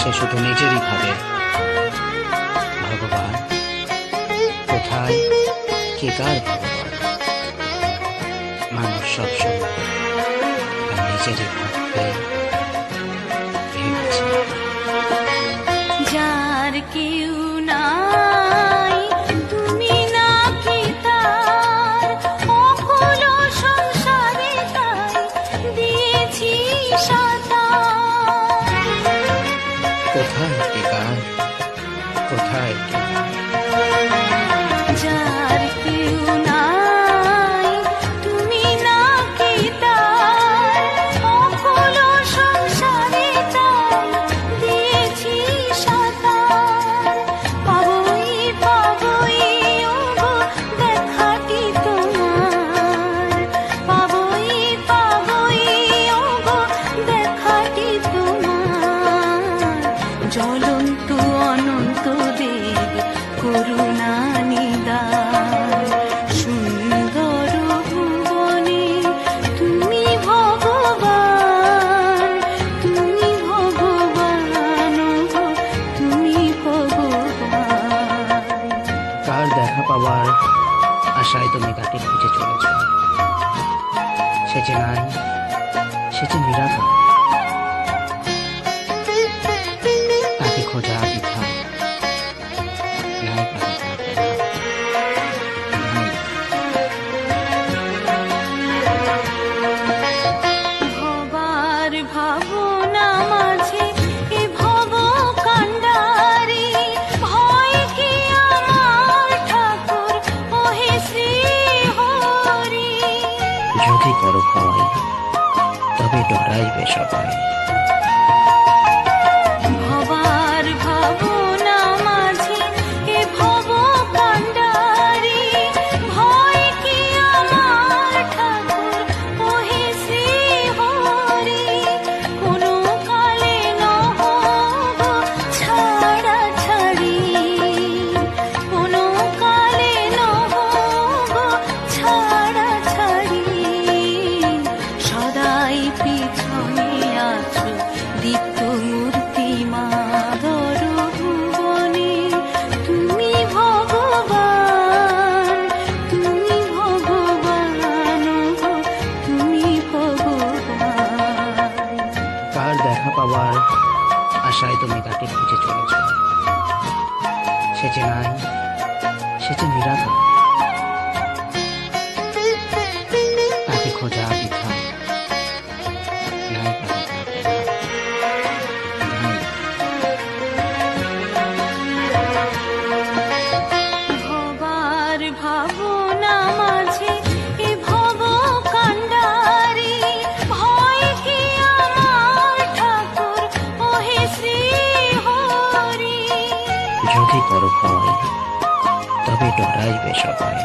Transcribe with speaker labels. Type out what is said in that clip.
Speaker 1: সে শুধু নিজেরই ভাবে। ভগবান, কোথায়, কে কার ভগবান? মানুষ সবসময় নিজেরই ভাববে
Speaker 2: যার কেউ
Speaker 1: কোথায়
Speaker 2: জ্বলন্ত অনন্ত দেব, করুণা নিদান। সুন্দর ভুবনে তুমি ভগবান তুমি ভগবান তুমি ভগবান।
Speaker 1: কার দেখা পাওয়ার আশায় তুমি তাকে খুঁজে চলেছ? সে যে সে যে নিরাকার। তবে ডরাইবে সবাই
Speaker 2: ভবার
Speaker 1: পাওয়ার আশায় তুমি তাকে খুঁজে চলেছ। সে যে নাই সে যে নিরাকার যদি করো ভয় তবে ডরাইবে সবাই।